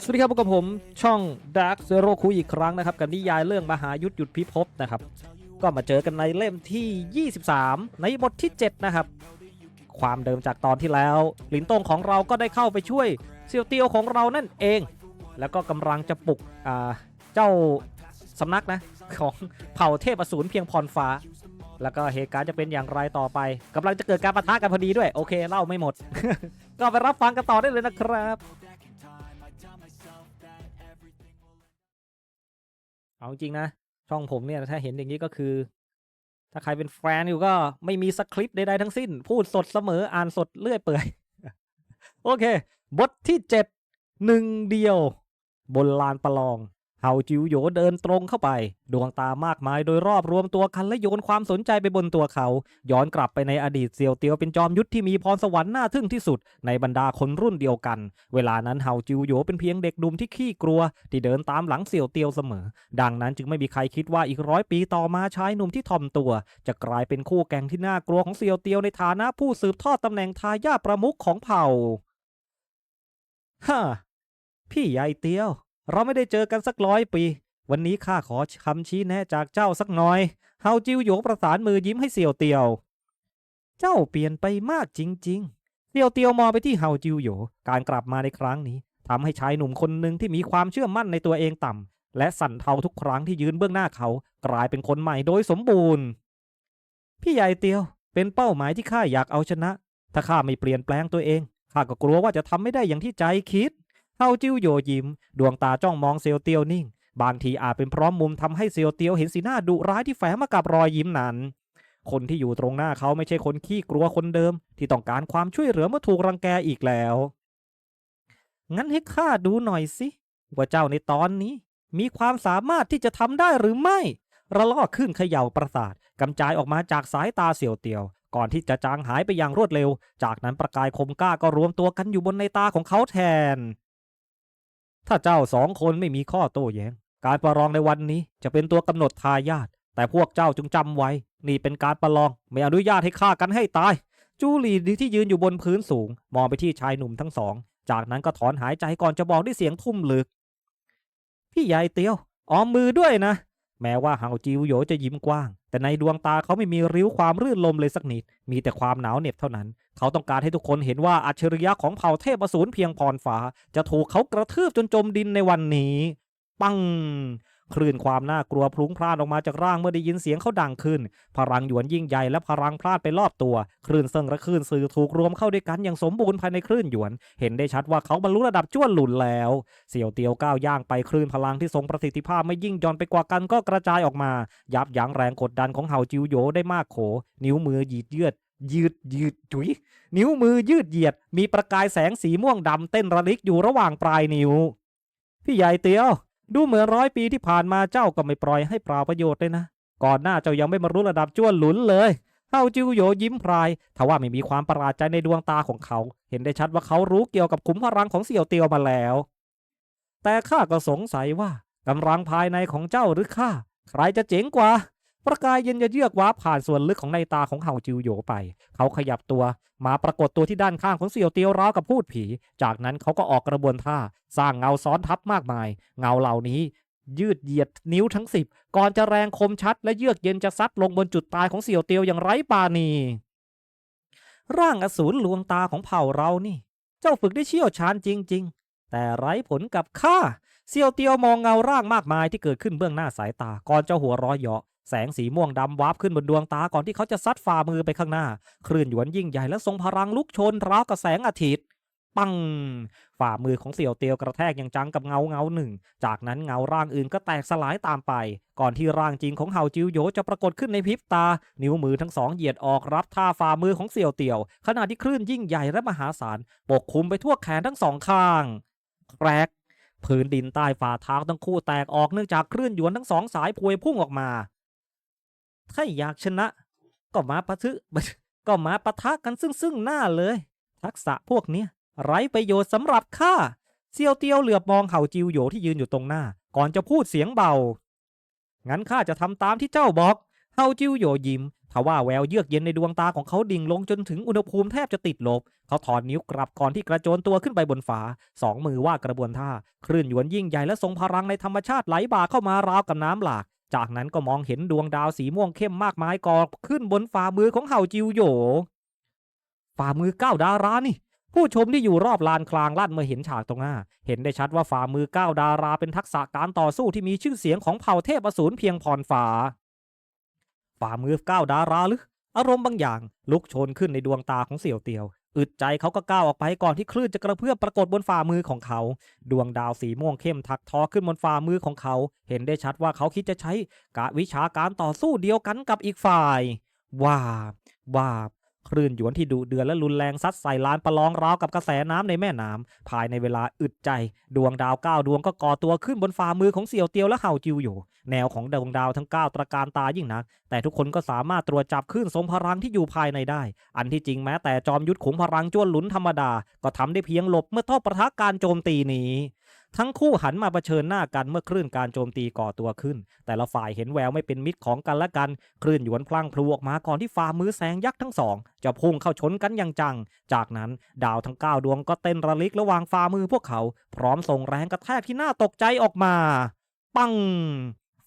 สวัสดีครับพบกับผมช่อง Dark Zero คุยอีกครั้งนะครับ กับนิยายเรื่องมหายุทธหยุดพิภพนะครับ ก็มาเจอกันในเล่มที่ 23 ในบทที่ 7 นะครับ ความเดิมจากตอนที่แล้ว หลินตงของเราก็ได้เข้าไปช่วยเซียวเตียวของเรานั่นเอง แล้วก็กำลังจะปลุกเจ้าสำนักนะ ของเผ่าเทพอสูรเพียงพรฟ้า แล้วก็เหตุการณ์จะเป็นอย่างไรต่อไปกำลังจะเกิดการปะทะกันพอดีด้วย โอเคเล่าไม่หมด ก็ไปรับฟังกันต่อได้เลยนะครับ เอาจริงนะ ช่องผมเนี่ยถ้าเห็นอย่างนี้ก็คือ ถ้าใครเป็นแฟนอยู่ก็ไม่มีสคริปต์ใดๆทั้งสิ้น พูดสดเสมออ่านสดเลื่อยเปื่อยโอเค บทที่เจ็ดหนึ่งเดียว บนลานประลอง เฮาจิวโยเดินตรงเข้าไป ดวงตามากมายโดยรอบรวมตัวกันและโยนความสนใจไปบนตัวเขา ย้อนกลับไปในอดีตเซียวเตียวเป็นจอมยุทธที่มีพรสวรรค์น่าทึ่งที่สุด ในบรรดาคนรุ่นเดียวกัน เวลานั้นเฮาจิวโยเป็นเพียงเด็กดุมที่ขี้กลัว ที่เดินตามหลังเสียวเตียวเสมอ ดังนั้นจึงไม่มีใครคิดว่าอีกร้อยปีต่อมาชายหนุ่มที่ถ่อมตัว จะกลายเป็นคู่แข่งที่น่ากลัวของเสียวเตียวในฐานะผู้สืบทอดตำแหน่งทายาทประมุขของเผ่าฮ่าพี่ใหญ่เตียว เราไม่ได้เจอกันสักร้อยปี วันนี้ข้าขอคำชี้แนะจากเจ้าสักหน่อย เฮาจิวโหยประสานมือยิ้มให้เสี่ยวเตียว เจ้าเปลี่ยนไปมากจริง ๆ เสี่ยวเตียวมองไปที่เฮาจิวโหยการกลับมาในครั้งนี้ทำให้ชายหนุ่มคนหนึ่งที่มีความเชื่อมั่นในตัวเองต่ำและสั่นเทาทุกครั้งที่ยืนเบื้องหน้าเขา กลายเป็นคนใหม่โดยสมบูรณ์ พี่ใหญ่เตียวเป็นเป้าหมายที่ข้าอยากเอาชนะ ถ้าข้าไม่เปลี่ยนแปลงตัวเองข้าก็กลัวว่าจะทำไม่ได้อย่างที่ใจคิด เฮาจิ้วโยยิ้ม ดวงตาจ้องมองเซียวเตียวนิ่ง บางทีอาจเป็นเพราะมุมทำให้เซียวเตียวเห็นสีหน้าดุร้ายที่แฝงมากับรอยยิ้มนั้นคนที่อยู่ตรงหน้าเขาไม่ใช่คนขี้กลัวคนเดิม ที่ต้องการความช่วยเหลือเมื่อถูกรังแกอีกแล้ว งั้นให้ข้าดูหน่อยสิ ว่าเจ้าในตอนนี้ มีความสามารถที่จะทำได้หรือไม่ ระลอกขึ้นเขย่าประสาทกำจายออกมาจากสายตาเสี่ยวเตียว ก่อนที่จะจางหายไปอย่างรวดเร็ว จากนั้นประกายคมกล้าก็รวมตัวกันอยู่บนในตาของเขาแทน ถ้าเจ้าสองคนไม่มีข้อโต้แย้ง การประลองในวันนี้จะเป็นตัวกำหนดทายาทแต่พวกเจ้าจงจำไว้ นี่เป็นการประลองไม่อนุญาตให้ฆ่ากันให้ตาย จูหลีที่ยืนอยู่บนพื้นสูง มองไปที่ชายหนุ่มทั้งสอง จากนั้นก็ถอนหายใจก่อนจะบอกด้วยเสียงทุ่มลึก พี่ใหญ่เตียวออมมือด้วยนะ แม้ว่าเฮาจิวโยจะยิ้มกว้าง แต่ในดวงตาเขาไม่มีริ้วความรื่นลมเลยสักนิด มีแต่ความหนาวเหน็บเท่านั้น เขาต้องการให้ทุกคนเห็นว่าอัจฉริยะของเผ่าเทพอสูรเพียงพรฟ้า จะถูกเขากระทืบจนจมดินในวันนี้ ปัง คลื่นความน่ากลัวพลุ้งพล่านออกมาจากร่างเมื่อได้ยินเสียงเขาดังขึ้น พลังหยวนยิ่งใหญ่และพลังพลาดไปรอบตัว คลื่นเซิงและคลื่นสื่อถูกรวมเข้าด้วยกันอย่างสมบูรณ์ภายในคลื่นหยวน เห็นได้ชัดว่าเขาบรรลุระดับจ้วนหลุนแล้ว เสี่ยวเตียวก้าวย่างไปคลื่นพลังที่ทรงประสิทธิภาพไม่ยิ่งย่อนไปกว่ากันก็กระจายออกมา ยับยั้งแรงกดดันของเห่าจิวโยได้มากโข นิ้วมือหยีดเยือดยืดยืดจุยนิ้วมือยืดเหยียด มีประกายแสงสีม่วงดำเต้นระลิกอยู่ระหว่างปลายนิ้ว พี่ใหญ่เตียว ดูเหมือนร้อยปีที่ผ่านมาเจ้าก็ไม่ปล่อยให้เปล่าประโยชน์เลยนะ ก่อนหน้าเจ้ายังไม่มารู้ระดับจ้วนหลุนเลยเฮาจิวโยยิ้มพรายทว่าไม่มีความประหลาดใจในดวงตาของเขา เห็นได้ชัดว่าเขารู้เกี่ยวกับขุมพลังของเสี่ยวเตียวมาแล้ว แต่ข้าก็สงสัยว่ากำลังภายในของเจ้าหรือข้าใครจะเจ๋งกว่า ประกายเย็นจะเยือกว้าผ่านส่วนลึกของในตาของเฮาจิวโยไป เขาขยับตัว มาปรากฏตัวที่ด้านข้างของเสี่ยวเตียวร้าวกับพูดผี จากนั้นเขาก็ออกกระบวนท่า สร้างเงาซ้อนทับมากมาย เงาเหล่านี้ ยืดเหยียดนิ้วทั้งสิบก่อนจะแรงคมชัด และเยือกเย็นจะซัดลงบนจุดตายของเสี่ยวเตียวอย่างไร้ปาณีร่างอสูรลวงตาของเผ่าเรานี่ เจ้าฝึกได้เชี่ยวชาญจริง ๆ แต่ไร้ผลกับข้าเสี่ยวเตียวมองเงาร่างมากมายที่เกิดขึ้นเบื้องหน้าสายตา ก่อนจะหัวร้อยเหยาะ แสงสีม่วงดำวาบขึ้นบนดวงตาก่อนที่เขาจะซัดฝ่ามือไปข้างหน้า คลื่นหยวนยิ่งใหญ่และทรงพลังลุกชนราวกับแสงอาทิตย์ ปัง ฝ่ามือของเสี่ยวเตียวกระแทกอย่างจังกับเงาเงาหนึ่ง จากนั้นเงาร่างอื่นก็แตกสลายตามไป ก่อนที่ร่างจริงของเฮาจิวโยจะปรากฏขึ้นในพริบตา นิ้วมือทั้งสองเหยียดออกรับท่าฝ่ามือของเสี่ยวเตียว ขณะที่คลื่นยิ่งใหญ่และมหาศาลปกคลุมไปทั่วแขนทั้งสองข้างแกรกพื้นดินใต้ฝ่าเท้าทั้งคู่แตกออกเนื่องจากคลื่นหยวนทั้งสองสายพวยพุ่งออกมา ถ้าอยากชนะ ก็มาปะทึก็มาปะทะกันซึ่งซึ่งหน้าเลย ทักษะพวกเนี้ยไร้ประโยชน์สำหรับข้าเซียวเตียวเหลือบมองเห่าจิวโยที่ยืนอยู่ตรงหน้า ก่อนจะพูดเสียงเบา งั้นข้าจะทำตามที่เจ้าบอก เฮาจิวโยยิ้มทว่าแววเยือกเย็นในดวงตาของเขาดิ่งลงจนถึงอุณหภูมิแทบจะติดลบ เขาถอนนิ้วกลับก่อนที่กระโจนตัวขึ้นไปบนฝา สองมือว่ากระบวนท่า คลื่นหยวนยิ่งใหญ่และทรงพลังในธรรมชาติไหลบ่าเข้ามาราวกับน้ำหลาก จากนั้นก็มองเห็นดวงดาวสีม่วงเข้มมากมายก่อขึ้นบนฝ่ามือของเห่าจิวโหยฝ่ามือเก้าดารานี่ ผู้ชมที่อยู่รอบลานคลางลั่นเมื่อเห็นฉากตรงหน้า เห็นได้ชัดว่าฝ่ามือเก้าดาราเป็นทักษะการต่อสู้ที่มีชื่อเสียงของเผ่าเทพอสูรเพียงพรฟ้าฝ่ามือเก้าดาราหรืออารมณ์บางอย่างลุกโชนขึ้นในดวงตาของเสี่ยวเตียว อึดใจเขาก็ก้าวออกไปก่อนที่คลื่นจะกระเพื่อมปรากฏบนฝ่ามือของเขา ดวงดาวสีม่วงเข้มถักทอขึ้นบนฝ่ามือของเขา เห็นได้ชัดว่าเขาคิดจะใช้กะวิชาการต่อสู้เดียวกันกับอีกฝ่ายว้าบว้าบ คลื่นหยวนที่ดุเดือดและรุนแรงซัดใส่ลานประลองราวกับกระแสน้ำในแม่น้ำภายในเวลาอึดใจ ดวงดาวเก้าดวงก็ก่อตัวขึ้นบนฝ่ามือของเสี่ยวเตียวและเห่าจิวอยู่ แนวของดวงดาวทั้งเก้าตระการตายิ่งนัก แต่ทุกคนก็สามารถตรวจจับคลื่นทรงพลังที่อยู่ภายในได้ อันที่จริงแม้แต่จอมยุทธขุมพลังจ้วนหลุนธรรมดา ก็ทำได้เพียงหลบเมื่อต้อประทะการโจมตีนี้ ทั้งคู่หันมาเผชิญหน้ากันเมื่อคลื่นการโจมตีก่อตัวขึ้น แต่ละฝ่ายเห็นแววไม่เป็นมิตรของกันและกัน คลื่นหยวนพลังพลูออกมาก่อนที่ฝ่ามือแสงยักษ์ทั้งสอง จะพุ่งเข้าชนกันอย่างจัง จากนั้นดาวทั้งเก้าดวงก็เต้นระลิกระหว่างฝ่ามือพวกเขา พร้อมส่งแรงกระแทกที่น่าตกใจออกมา ปัง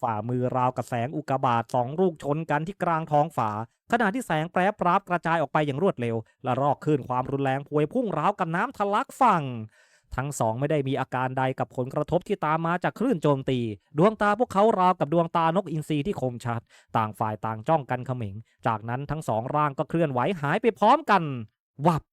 ฝ่ามือราวกับแสงอุกาบาตสองลูกชนกันที่กลางท้องฝา ขณะที่แสงแปรปราบกระจายออกไปอย่างรวดเร็ว และรอกคลื่นความรุนแรงพวยพุ่งราวกับน้ำทะลักฝั่ง ทั้งสองไม่ได้มีอาการใดกับผลกระทบที่ตามมาจากคลื่นโจมตี ดวงตาพวกเขาราวกับดวงตานกอินทรีที่คมชัด ต่างฝ่ายต่างจ้องกันเขม็ง จากนั้นทั้งสองร่างก็เคลื่อนไหวหายไปพร้อมกัน วับ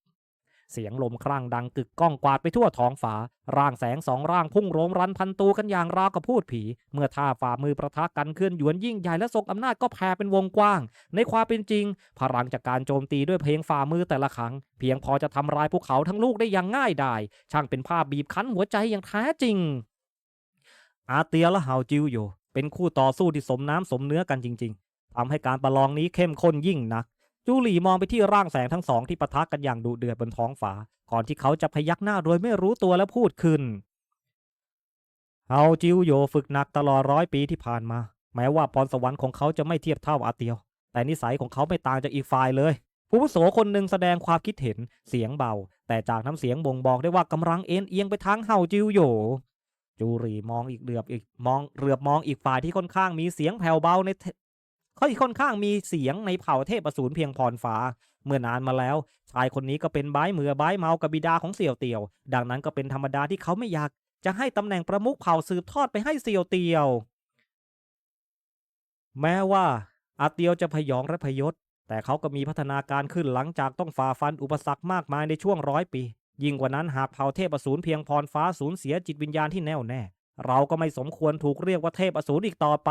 เสียงลมครั่งดังกึกก้องกวาดไปทั่วท้องฟ้า ร่างแสงสองร่างพุ่งโรมรันพันตูกันอย่างราวกับพูดผี เมื่อท่าฝ่ามือประทะกันเคลื่อนหยวนยิ่งใหญ่และทรงอำนาจก็แผ่เป็นวงกว้าง ในความเป็นจริง พลังจากการโจมตีด้วยเพลงฝ่ามือแต่ละครั้ง เพียงพอจะทำลายภูเขาทั้งลูกได้อย่างง่ายดาย ช่างเป็นภาพบีบคั้นหัวใจอย่างแท้จริง อาเตียและเฮาจิวโยเป็นคู่ต่อสู้ที่สมน้ำสมเนื้อกันจริง ๆทำให้การประลองนี้เข้มข้นยิ่งนัก จูหลี่มองไปที่ร่างแสงทั้งสองที่ปะทะกันอย่างดุเดือดบนท้องฟ้าก่อนที่เขาจะพยักหน้าโดยไม่รู้ตัวและพูดขึ้น เฮาจิวโยฝึกหนักตลอดร้อยปีที่ผ่านมา แม้ว่าพรสวรรค์ของเขาจะไม่เทียบเท่าอาเตียว แต่นิสัยของเขาไม่ต่างจากอีกฝ่ายเลยผู้โสคนหนึ่งแสดงความคิดเห็นเสียงเบา แต่จากน้ำเสียงบ่งบอกได้ว่ากำลังเอ็นเอียงไปทางเฮาจิวโยจูรีมองอีกเหลือบอีกมองเหลือบมองอีกฝ่ายที่ค่อนข้างมีเสียงแผ่วเบาใน เขาอีกค่อนข้างมีเสียงในเผ่าเทพอสูรเพียงพรฟ้า เมื่อนานมาแล้ว ชายคนนี้ก็เป็นบ้ายมือบ้ายเมากับบิดาของเสี่ยวเตียว ดังนั้นก็เป็นธรรมดาที่เขาไม่อยาก จะให้ตำแหน่งประมุขเผ่าสืบทอดไปให้เสี่ยวเตียว แม้ว่าอาเตียวจะพยองและพยศ แต่เขาก็มีพัฒนาการขึ้นหลังจากต้องฝ่าฟันอุปสรรคมากมายในช่วงร้อยปี ยิ่งกว่านั้นหากเผ่าเทพอสูรเพียงพรฟ้าสูญเสียจิตวิญญาณที่แน่วแน่ เราก็ไม่สมควรถูกเรียกว่าเทพอสูรอีกต่อไป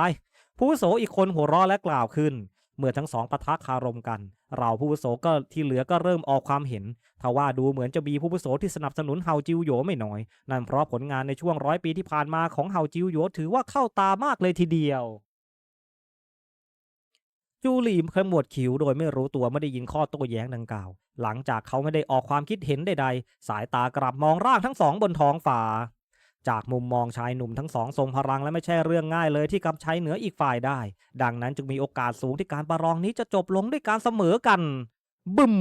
ผู้โสอีกคนหัวเราะและกล่าวขึ้น เมื่อทั้งสองปะทะคารมกัน เราผู้โสก็ที่เหลือก็เริ่มออกความเห็นทว่าดูเหมือนจะมีผู้โสที่สนับสนุนเฮาจิวโยไม่น้อย นั่นเพราะผลงานในช่วงร้อยปีที่ผ่านมาของเฮาจิวโยถือว่าเข้าตามากเลยทีเดียวจูหลีมขมวดคิ้วโดยไม่รู้ตัวไม่ได้ยินข้อโต้แย้งดังกล่าว หลังจากเขาไม่ได้ออกความคิดเห็นใดๆ สายตากลับมองร่างทั้งสองบนท้องฟ้า จากมุมมองชายหนุ่มทั้งสองทรงพลังและไม่ใช่เรื่องง่ายเลยที่กำชัยเหนืออีกฝ่ายได้ ดังนั้นจึงมีโอกาสสูงที่การประลองนี้จะจบลงด้วยการเสมอกัน บึม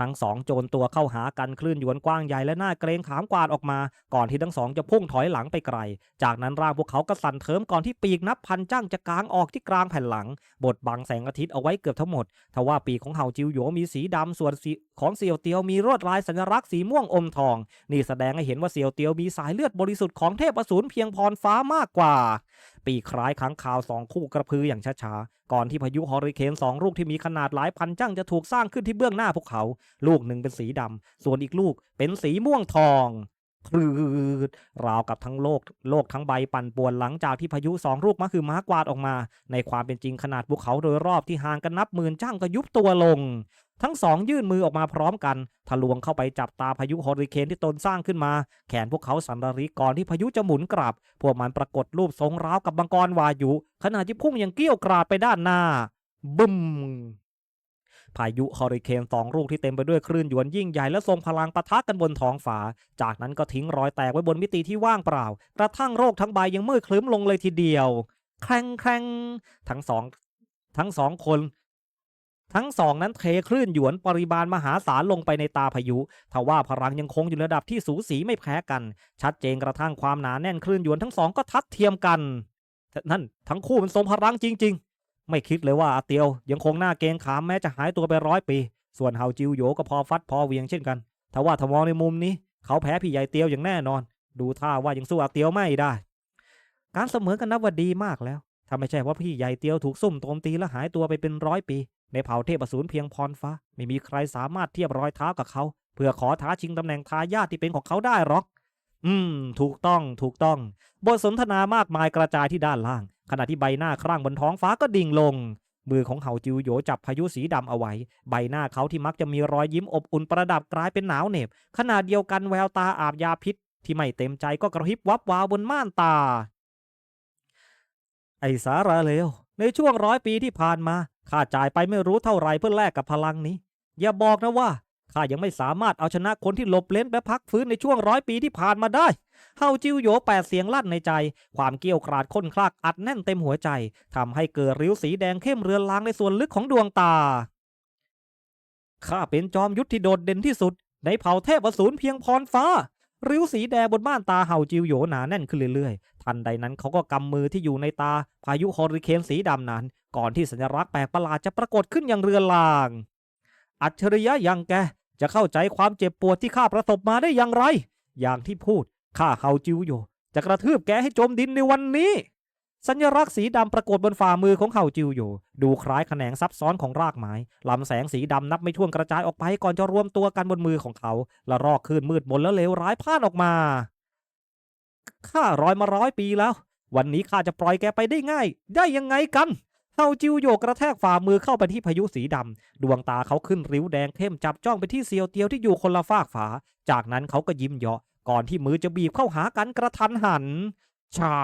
ทั้งสองโจรตัวเข้าหากันคลื่นหยวนกว้างใหญ่และหน้าเกรงขามกวาดออกมา ก่อนที่ทั้งสองจะพุ่งถอยหลังไปไกล จากนั้นร่างพวกเขาก็สั่นเทิมก่อนที่ปีกนับพันจ้างจะกางออกที่กลางแผ่นหลัง บดบังแสงอาทิตย์เอาไว้เกือบทั้งหมด ทว่าปีกของเห่าจิวโหยมีสีดำส่วนสีของเซียวเตียวมีลวดลายสัญลักษณ์สีม่วงอมทอง นี่แสดงให้เห็นว่าเซียวเตียวมีสายเลือดบริสุทธิ์ของเทพอสูรเพียงพรฟ้ามากกว่า ปีกคล้ายค้างคาวสองคู่กระพืออย่างช้าๆ ก่อนที่พายุฮอริเคนสองลูกที่มีขนาดหลายพันจั่งจะถูกสร้างขึ้นที่เบื้องหน้าพวกเขา ลูกหนึ่งเป็นสีดำ ส่วนอีกลูกเป็นสีม่วงทองคลืดราวกับทั้งโลก โลกทั้งใบปั่นป่วนหลังจากที่พายุสองลูกมาคือม้ากวาดออกมา ในความเป็นจริงขนาดภูเขาโดยรอบที่ห่างกันนับหมื่นจ้างก็ยุบตัวลง ทั้งสองยื่นมือออกมาพร้อมกัน ทะลวงเข้าไปจับตาพายุฮอริเคนที่ตนสร้างขึ้นมา แขนพวกเขาสันระริก่อนที่พายุจะหมุนกลับ พวกมันปรากฏรูปทรงราวกับบังกรวายุขณะที่พุ่งอย่างเกี้ยวกราดไปด้านหน้า บึ้มพายุฮอริเคนสองลูกที่เต็มไปด้วยคลื่นหยวนยิ่งใหญ่และทรงพลังปะทะกันบนท้องฟ้า จากนั้นก็ทิ้งรอยแตกไว้บนมิติที่ว่างเปล่า กระทั่งโรคทั้งใบยังมืดคลึ้มลงเลยทีเดียว แครงแครงทั้งสองทั้งสองคน ทั้งสองนั้นเทคลื่นหยวนปริมาณมหาศาลลงไปในตาพายุทว่าพลังยังคงอยู่ระดับที่สูสีไม่แพ้กัน ชัดเจนกระทั่งความหนาแน่นคลื่นหยวนทั้งสองก็ทัดเทียมกันนั่นทั้งคู่มันทรงพลังจริง ๆ ไม่คิดเลยว่าอาเตียวยังคงหน้าเกงขามแม้จะหายตัวไปร้อยปี ส่วนเฮาจิวโยก็พอฟัดพอเวียงเช่นกันทว่าถ้ามองในมุมนี้ เขาแพ้พี่ใหญ่เตียวอย่างแน่นอน ดูท่าว่ายังสู้อาเตียวไม่ได้ การเสมอกันนับว่าดีมากแล้วถ้าไม่ใช่ว่าพี่ใหญ่เตียวถูกซุ่มโจมตีและหายตัวไปเป็นร้อยปี ในเผ่าเทพสูรเพียงพรฟ้า ไม่มีใครสามารถเทียบรอยเท้ากับเขา เพื่อขอท้าชิงตำแหน่งทายาทที่เป็นของเขาได้หรอก อืม ถูกต้องถูกต้อง บทสนทนามากมายกระจายที่ด้านล่าง ขณะที่ใบหน้าคร่างบนท้องฟ้าก็ดิ่งลง มือของเห่าจิวโยจับพายุสีดำเอาไว้ ใบหน้าเขาที่มักจะมีรอยยิ้มอบอุ่นประดับกลายเป็นหนาวเหน็บขณะเดียวกันแววตาอาบยาพิษ ที่ไม่เต็มใจก็กระพริบวับวาวบนม่านตา ไอสาระเลวในช่วงร้อยปีที่ผ่านมา ข้าจ่ายไปไม่รู้เท่าไรเพื่อแลกกับพลังนี้ อย่าบอกนะว่าข้ายังไม่สามารถเอาชนะคนที่หลบเล้นและพักฟื้นในช่วงร้อยปีที่ผ่านมาได้ เฮาจิวโยแปดเสียงลั่นในใจ ความเกี้ยวกราดข้นคลากอัดแน่นเต็มหัวใจทำให้เกิดริ้วสีแดงเข้มเรือนลางในส่วนลึกของดวงตา ข้าเป็นจอมยุทธที่โดดเด่นที่สุด ในเผ่าเทพอสูรเพียงพรฟ้า ริ้วสีแดงบนม่านตาเห่าจิวโหยหนาแน่นขึ้นเรื่อยๆ ทันใดนั้นเขาก็กำมือที่อยู่ในตาพายุฮอริเคนสีดำนั้น ก่อนที่สัญลักษณ์แปลกประหลาดจะปรากฏขึ้นอย่างเรือนลาง อัจฉริยะอย่างแกจะเข้าใจความเจ็บปวดที่ข้าประสบมาได้อย่างไร อย่างที่พูดข้าเฮาจิวโยจะกระทืบแกให้จมดินในวันนี้ สัญลักษณ์สีดำปรากฏบนฝ่ามือของเฮาจิวโยดูคล้ายแขนงซับซ้อนของรากไม้ลำแสงสีดำนับไม่ถ้วนกระจายออกไปก่อนจะรวมตัวกันบนมือของเขา และรอกคลื่นมืดมนและเลวร้ายพ่านออกมาข้ารอยมาร้อยปีแล้ว วันนี้ข้าจะปล่อยแกไปได้ง่าย ได้ยังไงกัน เฮาจิวโยกระแทกฝ่ามือเข้าไปที่พายุสีดำ ดวงตาเขาขึ้นริ้วแดงเข้มจับจ้องไปที่เซียวเตียวที่อยู่คนละฝากฝา จากนั้นเขาก็ยิ้มเยาะก่อนที่มือจะบีบเข้าหากันกระทันหัน ชา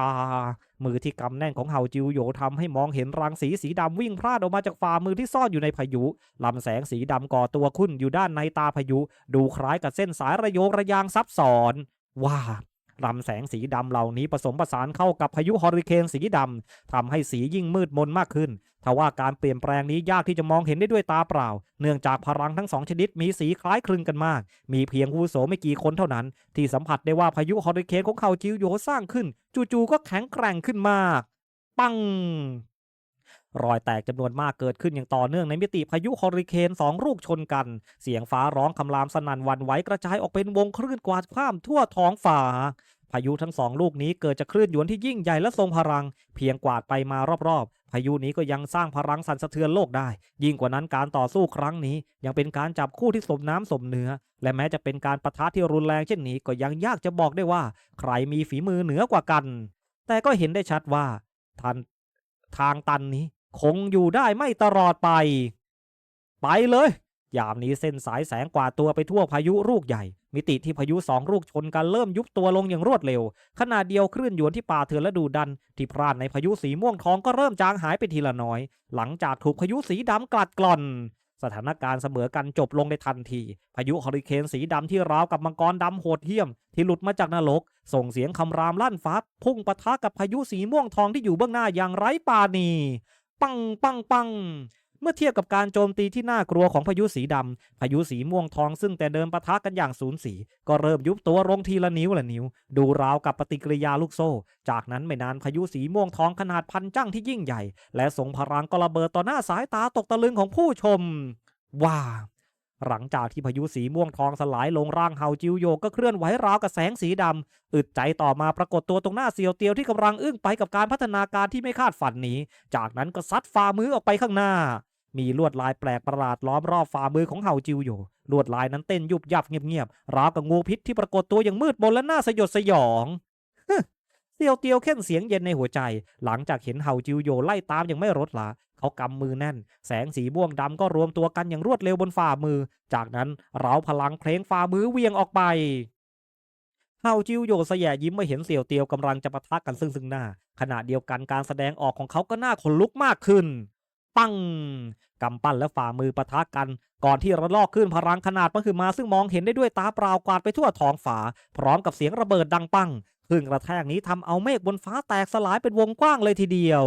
มือที่กำแน่นของเฮาจิวโยทำให้มองเห็นรังสีสีดำวิ่งพลาดออกมาจากฝ่ามือที่ซ่อนอยู่ในพายุลำแสงสีดำก่อตัวขึ้นอยู่ด้านในตาพายุ ดูคล้ายกับเส้นสายระโยงระยางซับซ้อน ว้า ลำแสงสีดำเหล่านี้ผสมผสานเข้ากับพายุฮอริเคนสีดำทำให้สียิ่งมืดมนมากขึ้นทว่าการเปลี่ยนแปลงนี้ยากที่จะมองเห็นได้ด้วยตาเปล่า เนื่องจากพลังทั้งสองชนิดมีสีคล้ายคลึงกันมาก มีเพียงผู้โสไม่กี่คนเท่านั้น ที่สัมผัสได้ว่าพายุฮอริเคนของเขาจิวโยสร้างขึ้น จู่ๆก็แข็งแกร่งขึ้นมาก ปัง รอยแตกจำนวนมากเกิดขึ้นอย่างต่อเนื่องในมิติพายุฮอริเคนสองลูกชนกัน เสียงฟ้าร้องคำรามสนั่นวันไหวกระจายออกเป็นวงคลื่นกวาดข้ามทั่วท้องฟ้าพายุทั้งสองลูกนี้เกิดจากคลื่นหยวนที่ยิ่งใหญ่และทรงพลัง เพียงกวาดไปมารอบๆ พายุนี้ก็ยังสร้างพลังสั่นสะเทือนโลกได้ ยิ่งกว่านั้นการต่อสู้ครั้งนี้ ยังเป็นการจับคู่ที่สมน้ำสมเนื้อ และแม้จะเป็นการประทะที่รุนแรงเช่นนี้ก็ยังยากจะบอกได้ว่า ใครมีฝีมือเหนือกว่ากัน แต่ก็เห็นได้ชัดว่าทันทางตันนี้ คงอยู่ได้ไม่ตลอดไป ไปเลย ยามนี้เส้นสายแสงกว่าดตัวไปทั่วพายุลูกใหญ่ มิติที่พายุสองลูกชนกันเริ่มยุบตัวลงอย่างรวดเร็ว ขณะเดียวคลื่นหยวนที่ป่าเถื่อนและดูดัน ที่พรานในพายุสีม่วงทองก็เริ่มจางหายไปทีละน้อย หลังจากถูกพายุสีดำกลัดกล่อนสถานการณ์เสมอกันจบลงในทันที พายุฮอริเคนสีดำที่ราวกับมังกรดำโหดเหี้ยม ที่หลุดมาจากนรก ส่งเสียงคำรามลั่นฟ้า พุ่งปะทะกับพายุสีม่วงทองที่อยู่เบื้องหน้าอย่างไร้ปาณี ปังปังปังเมื่อเทียบกับการโจมตีที่น่ากลัวของพายุสีดำ พายุสีม่วงทองซึ่งแต่เดิมปะทะกันอย่างสูญสี ก็เริ่มยุบตัวลงทีละนิ้วละนิ้ว ดูราวกับปฏิกิริยาลูกโซ่ จากนั้นไม่นานพายุสีม่วงทองขนาดพันจ้างที่ยิ่งใหญ่ และสงพลังก็ระเบิดต่อหน้าสายตาตกตะลึงของผู้ชม ว้า หลังจากที่พายุสีม่วงทองสลายลงร่างเฮาจิวโยก็เคลื่อนไหวราวกับแสงสีดำอึดใจต่อมาปรากฏตัวตรงหน้าเซียวเตียวที่กำลังอึ้งไปกับการพัฒนาการที่ไม่คาดฝันนี้ จากนั้นก็ซัดฝ่ามือออกไปข้างหน้า มีลวดลายแปลกประหลาดล้อมรอบฝ่ามือของเฮาจิวโยลวดลายนั้นเต้นยุบยับเงียบๆราวกับงูพิษที่ปรากฏตัวอย่างมืดมนและน่าสยดสยอง เซียวเตียวเข้นเสียงเย็นในหัวใจ หลังจากเห็นเฮาจิวโยไล่ตามย่างไม่ลดละเขากำมือแน่น แสงสีม่วงดำก็รวมตัวกันอย่างรวดเร็วบนฝ่ามือ จากนั้นเราพลังเพลงฝ่ามือเวียงออกไปเฮาจิวโยสแยะยิ้มเมื่อเห็นเสี่ยวเตียวกำลังจะปะทะกันซึ่งซึ่งหน้า ขณะเดียวกันการแสดงออกของเขาก็น่าขนลุกมากขึ้น ปังกำปั้นและฝ่ามือปะทะกัน ก่อนที่ระลอกขึ้นพลังขนาดมหึมาซึ่งมองเห็นได้ด้วยตาเปล่ากวาดไปทั่วท้องฟ้าพร้อมกับเสียงระเบิดดังปัง คลื่นกระแทกนี้ทำเอาเมฆบนฟ้าแตกสลายเป็นวงกว้างเลยทีเดียว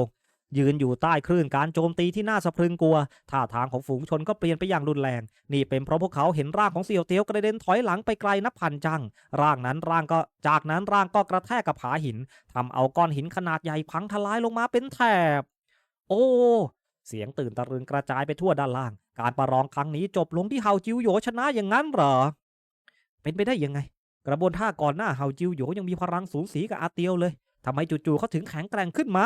ยืนอยู่ใต้คลื่นการโจมตีที่น่าสะพรึงกลัว ท่าทางของฝูงชนก็เปลี่ยนไปอย่างรุนแรง นี่เป็นเพราะพวกเขาเห็นร่างของเสี่ยวเตียวกระเด็นถอยหลังไปไกลนับพันจัง ร่างนั้นร่างก็จากนั้นร่างก็กระแทกกับผาหินทำเอาก้อนหินขนาดใหญ่พังทลายลงมาเป็นแถบ โอ้เสียงตื่นตะลึงกระจายไปทั่วด้านล่าง การประลองครั้งนี้จบลงที่เฮาจิวโยชนะอย่างนั้นเหรอ เป็นไปได้ยังไง กระบวนท่าก่อนหน้าเฮาจิวโยยังมีพลังสูงสีกับอาเตียวเลยทำไมจู่ๆเขาถึงแข็งแกร่งขึ้นมา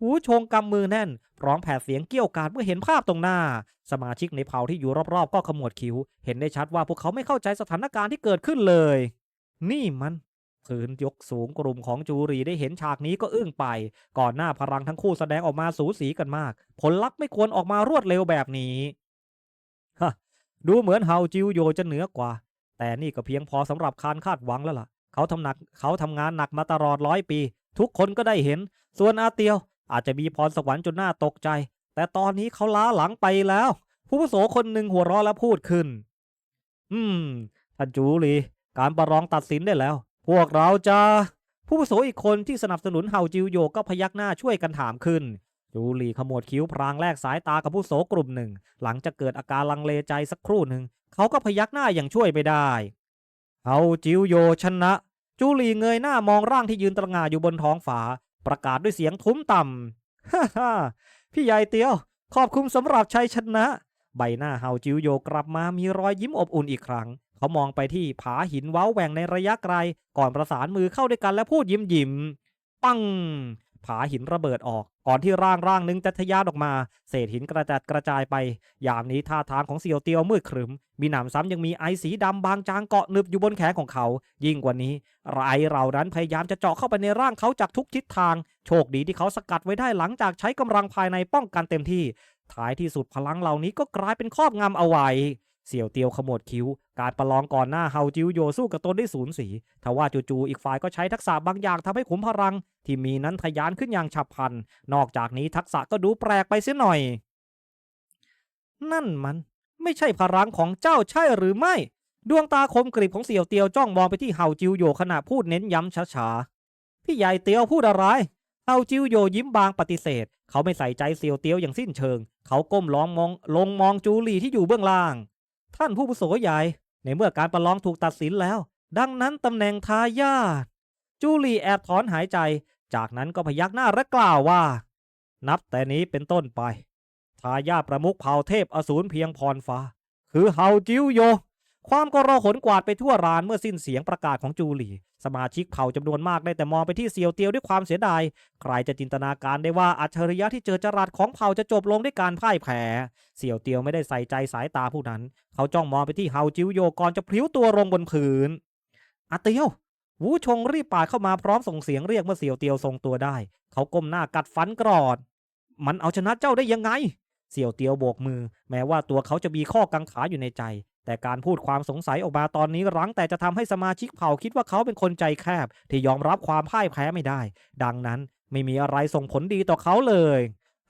หูชงกำมือแน่นพร้อมแผดเสียงเกี้ยวกาดเมื่อเห็นภาพตรงหน้า สมาชิกในเผ่าที่อยู่รอบๆ ก็ขมวดคิ้ว เห็นได้ชัดว่าพวกเขาไม่เข้าใจสถานการณ์ที่เกิดขึ้นเลย นี่มันผืนยกสูงกลุ่มของจูรีได้เห็นฉากนี้ก็อึ้งไป ก่อนหน้าพลังทั้งคู่แสดงออกมาสูสีกันมาก ผลลัพธ์ไม่ควรออกมารวดเร็วแบบนี้ฮะดูเหมือนเฮาจิวโยจะเหนือกว่า แต่นี่ก็เพียงพอสำหรับคานคาดหวังแล้วล่ะ เขาทำหนักเขาทำงานหนักมาตลอดร้อยปี ทุกคนก็ได้เห็น ส่วนอาเตียว อาจจะมีพรสวรรค์จนน่าตกใจ แต่ตอนนี้เขาล้าหลังไปแล้ว ผู้วุโสคนหนึ่งหัวเราะและพูดขึ้น อืมท่านจูหลีการประลองตัดสินได้แล้ว พวกเราจะ ผู้วุโสอีกคนที่สนับสนุนเฮาจิวโยก็พยักหน้าช่วยกันถามขึ้น จูหลีขมวดคิ้วพรางแลกสายตากับผู้โสกลุ่มหนึ่ง หลังจากเกิดอาการลังเลใจสักครู่หนึ่ง เขาก็พยักหน้าอย่างช่วยไปได้เฮาจิวโยชนะ จูหลีเงยหน้ามองร่างที่ยืนตระหง่าอยู่บนท้องฟ้าประกาศด้วยเสียงทุ้มต่ำฮ่าฮ่าพี่ใหญ่เตียว ขอบคุณสำหรับชัยชนะ ใบหน้าเฮาจิวโยกลับมามีรอยยิ้มอบอุ่นอีกครั้ง เขามองไปที่ผาหินเว้าแหว่งในระยะไกล ก่อนประสานมือเข้าด้วยกันและพูดยิ้มยิ้มปัง ผาหินระเบิดออก ก่อนที่ร่างร่างหนึ่งจะทะยานออกมา เศษหินกระจัดกระจายไป ยามนี้ท่าทางของเสี่ยวเตียวมืดครึม มีหนามซ้ำยังมีไอสีดำบางจางเกาะหนึบอยู่บนแขนของเขา ยิ่งกว่านี้ไรเหล่านั้นพยายามจะเจาะเข้าไปในร่างเขาจากทุกทิศทาง โชคดีที่เขาสกัดไว้ได้หลังจากใช้กำลังภายในป้องกันเต็มที่ ท้ายที่สุดพลังเหล่านี้ก็กลายเป็นครอบงำเอาไว้ เสี่ยวเตียวขมวดคิ้ว การประลองก่อนหน้าเฮาจิวโยสู้กับตนได้สูญสีทว่าจู่ๆอีกฝ่ายก็ใช้ทักษะบางอย่างทำให้ขุมพลัง ที่มีนั้นทะยานขึ้นอย่างฉับพลัน นอกจากนี้ทักษะก็ดูแปลกไปเสียหน่อย นั่นมัน ไม่ใช่พลังของเจ้าใช่หรือไม่ ดวงตาคมกริบของเสี่ยวเตียวจ้องมองไปที่เฮาจิวโยขณะพูดเน้นย้ำช้าๆพี่ใหญ่เตียวพูดอะไรเฮาจิวโยยิ้มบางปฏิเสธ เขาไม่ใส่ใจเสี่ยวเตียวอย่างสิ้นเชิง เขาก้มลองมองลงมองจูหลีที่อยู่เบื้องล่าง ท่านผู้บุโสใหญ่ ในเมื่อการประลองถูกตัดสินแล้ว ดังนั้นตำแหน่งทายาทจูลีแอบถอนหายใจ จากนั้นก็พยักหน้าและกล่าวว่า นับแต่นี้เป็นต้นไป ทายาทประมุขเผ่าเทพอสูรเพียงพรฟ้า คือเฮาจิวโย ความก็รอขนกวาดไปทั่วร้านเมื่อสิ้นเสียงประกาศของจูหลีสมาชิกเผ่าจำนวนมากได้แต่มองไปที่เซียวเตียวด้วยความเสียดาย ใครจะจินตนาการได้ว่าอัจฉริยะที่เจอจรัสของเผ่าจะจบลงด้วยการพ่ายแพ้เสี่ยวเตียวไม่ได้ใส่ใจสายตาผู้นั้น เขาจ้องมองไปที่เฮาจิวโยก่อนจะพลิ้วตัวลงบนพื้นอาเตียววูชงรีบปาดเข้ามาพร้อมส่งเสียงเรียกเมื่อเสี่ยวเตียวทรงตัวได้ เขาก้มหน้ากัดฟันกรอด มันเอาชนะเจ้าได้ยังไง เสี่ยวเตียวโบกมือ แม้ว่าตัวเขาจะมีข้อกังขาอยู่ในใจ แต่การพูดความสงสัยออกมาตอนนี้รั้งแต่จะทำให้สมาชิกเผ่าคิดว่าเขาเป็นคนใจแคบ ที่ยอมรับความพ่ายแพ้ไม่ได้ ดังนั้นไม่มีอะไรส่งผลดีต่อเขาเลย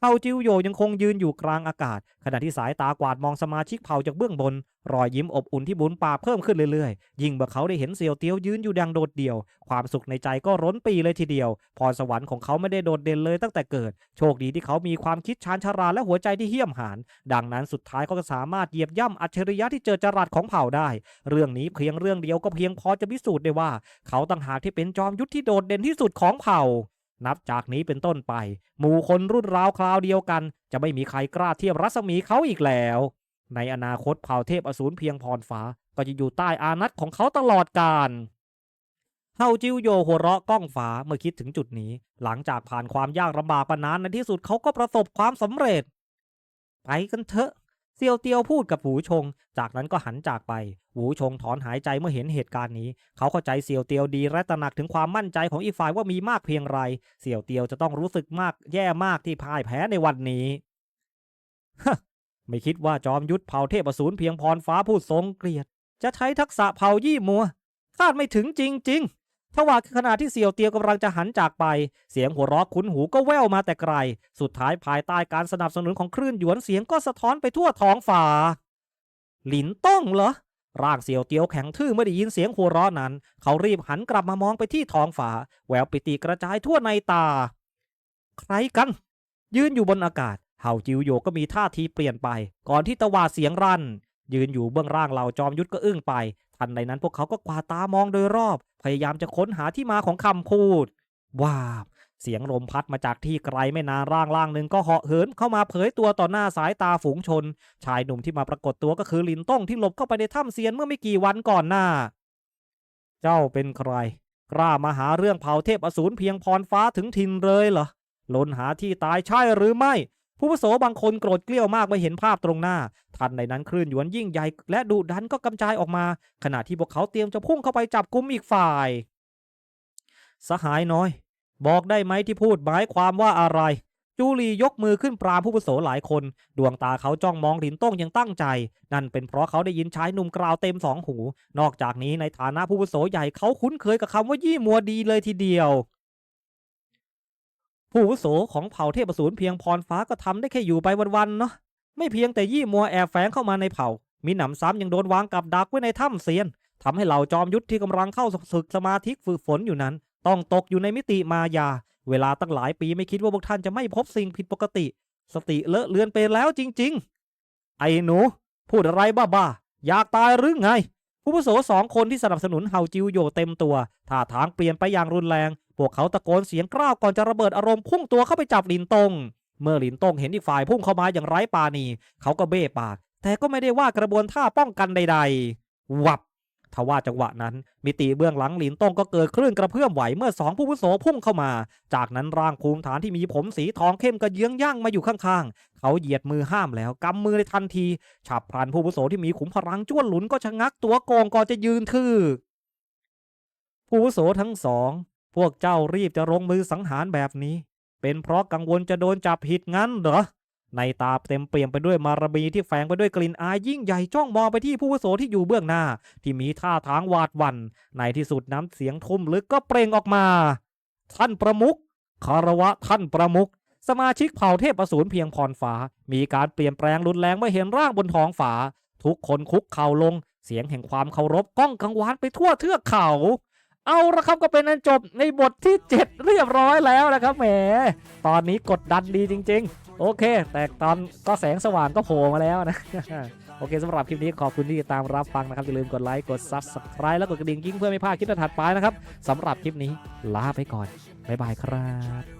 เฮาจิวโยยังคงยืนอยู่กลางอากาศ ขณะที่สายตากวาดมองสมาชิกเผ่าจากเบื้องบน รอยยิ้มอบอุ่นที่บุญป่าเพิ่มขึ้นเรื่อยๆ ยิ่งเมื่อเขาได้เห็นเซียวเตียวยืนอยู่ดังโดดเดี่ยว ความสุขในใจก็ร้นปีเลยทีเดียว พรสวรรค์ของเขาไม่ได้โดดเด่นเลยตั้งแต่เกิด โชคดีที่เขามีความคิดชาญฉลาและหัวใจที่เหี้ยมหาญดังนั้นสุดท้ายเขาก็สามารถเหยียบย่ำอัจฉริยะที่เจอจรัสของเผ่าได้ เรื่องนี้เพียงเรื่องเดียวก็เพียงพอจะพิสูจน์ได้ว่า เขาต่างหากที่เป็นจอมยุทธที่โดดเด่นที่สุดของเผ่า นับจากนี้เป็นต้นไป หมู่คนรุ่นราวคราวเดียวกัน จะไม่มีใครกล้าเทียบรัศมีเขาอีกแล้ว ในอนาคตเผ่าเทพอสูรเพียงพรฟ้า ก็จะอยู่ใต้อานัตของเขาตลอดกาลเฮาจิวโยหัวเราะก้องฟ้าเมื่อคิดถึงจุดนี้ หลังจากผ่านความยากลำบากมานานในที่สุดเขาก็ประสบความสำเร็จ ไปกันเถอะ เซียวเตียวพูดกับหูชง จากนั้นก็หันจากไป หูชงถอนหายใจเมื่อเห็นเหตุการณ์นี้ เขาเข้าใจเซียวเตียวดีและตระหนักถึงความมั่นใจของอีกฝ่ายว่ามีมากเพียงไร เซียวเตียวจะต้องรู้สึกมากแย่มากที่พ่ายแพ้ในวันนี้ฮะไม่คิดว่าจอมยุทธเผ่าเทพอสูรเพียงพรฟ้าผู้ทรงเกลียด จะใช้ทักษะเผ่ายี่มัวคาดไม่ถึงจริงๆ ทว่าขณะที่เสี่ยวเตียวกำลังจะหันจากไป เสียงหัวเราะคุ้นหูก็แว่วมาแต่ไกล สุดท้ายภายใต้การสนับสนุนของคลื่นหยวนเสียงก็สะท้อนไปทั่วท้องฟ้า หลินต้องเหรอ ร่างเสี่ยวเตียวแข็งทื่อเมื่อได้ยินเสียงหัวเราะนั้น เขารีบหันกลับมามองไปที่ท้องฟ้า แววปิติกระจายทั่วในตา ใครกัน ยืนอยู่บนอากาศเห่าจิวโยก็มีท่าทีเปลี่ยนไป ก่อนที่ตะวาเสียงรั่น ยืนอยู่เบื้องล่างเหล่าจอมยุทธก็อึ้งไป ทันใดนั้นพวกเขาก็กวาดตามองโดยรอบ พยายามจะค้นหาที่มาของคำพูด ว้าเสียงลมพัดมาจากที่ไกลไม่นานร่างล่างหนึ่งก็เหาะเหินเข้ามาเผยตัวต่อหน้าสายตาฝูงชน ชายหนุ่มที่มาปรากฏตัวก็คือลินต้งที่หลบเข้าไปในถ้ำเซียนเมื่อไม่กี่วันก่อนหน้า เจ้าเป็นใคร กล้ามาหาเรื่องเผาเทพอสูรเพียงพรฟ้าถึงถิ่นเลยเหรอลนหาที่ตายใช่หรือไม่ ผู้อาวุโสบางคนโกรธเกลี้ยวมากเมื่อเห็นภาพตรงหน้า ทันในนั้นคลื่นหยวนยิ่งใหญ่และดุดันก็กำจายออกมา ขณะที่พวกเขาเตรียมจะพุ่งเข้าไปจับกุมอีกฝ่าย สหายน้อย บอกได้ไหมที่พูดหมายความว่าอะไร จูลียกมือขึ้นปรามผู้อาวุโสหลายคน ดวงตาเขาจ้องมองหลินต้งอยังตั้งใจ นั่นเป็นเพราะเขาได้ยินชายหนุ่มกล่าวเต็มสองหู นอกจากนี้ในฐานะผู้อาวุโสใหญ่เขาคุ้นเคยกับคำว่ายี่มัวดีเลยทีเดียว ผู้วุโสของเผ่าเทพสูรเพียงพรฟ้าก็ทำได้แค่อยู่ไปวันๆเนาะไม่เพียงแต่ยี่มัวแอบแฝงเข้ามาในเผ่า มีหนำซ้ำยังโดนวางกับดักไว้ในถ้ำเซียนทำให้เหล่าจอมยุทธที่กำลังเข้าศึกสมาธิฝึกฝนอยู่นั้น ต้องตกอยู่ในมิติมายา เวลาตั้งหลายปีไม่คิดว่าพวกท่านจะไม่พบสิ่งผิดปกติ สติเลอะเลือนไปแล้วจริง ๆ ไอ้หนู พูดอะไรบ้าๆอยากตายหรือไงผู้วุโสสองคนที่สนับสนุนเฮาจิวโยเต็มตัวท่าทางเปลี่ยนไปอย่างรุนแรง พวกเขาตะโกนเสียงกล้าวก่อนจะระเบิดอารมณ์พุ่งตัวเข้าไปจับลินตง เมื่อหลินตงเห็นอีกฝ่ายพุ่งเข้ามาอย่างไร้ปาณี เขาก็เบ้ปาก แต่ก็ไม่ได้ว่ากระบวนท่าป้องกันใด ๆ วับทว่าจังหวะนั้น มิติเบื้องหลังหลินตงก็เกิดคลื่นกระเพื่อมไหวเมื่อสองผู้วุโสพุ่งเข้ามา จากนั้นร่างภูมิฐานที่มีผมสีทองเข้มก็เยื้องย่างมาอยู่ข้างๆ เขาเหยียดมือห้ามแล้วกำมือในทันที ฉับพลันผู้วุโสที่มีขุมพลังจ้วนหลุนก็ชะงักตัวโกงก่อนจะยืนทื่อผู้วุโสทั้งสอง พวกเจ้ารีบจะลงมือสังหารแบบนี้ เป็นเพราะกังวลจะโดนจับผิดงั้นเหรอ ในตาเต็มเปี่ยมไปด้วยมารมีที่แฝงไปด้วยกลิ่นอายยิ่งใหญ่จ้องมองไปที่ผู้วโสที่อยู่เบื้องหน้า ที่มีท่าทางหวาดหวัน่น ในที่สุดน้ำเสียงทุ่มลึกก็เปล่งออกมา ท่านประมุขคารวะท่านประมุขสมาชิกเผ่าเทพอสูรเพียงพรฟ้า มีการเปลี่ยนแปลงรุนแรงเมื่อเห็นร่างบนท้องฟ้าทุกคนคุกเข่าลง เสียงแห่งความเคารพก้องกังวานไปทั่วเทือกเขา เอาละครับก็เป็นอันจบในบทที่ 7 เรียบร้อยแล้วนะครับแหม ตอนนี้กดดันดีจริง ๆ โอเค แต่ตอนก็แสงสว่างก็โผล่มาแล้วนะ โอเคสำหรับคลิปนี้ขอบคุณที่ติดตามรับฟังนะครับ อย่าลืมกดไลค์ กด Subscribe แล้วกดกระดิ่งกิ้งเพื่อไม่พลาดคลิปถัดไปนะครับสำหรับคลิปนี้ลาไปก่อนบ๊ายบายครับ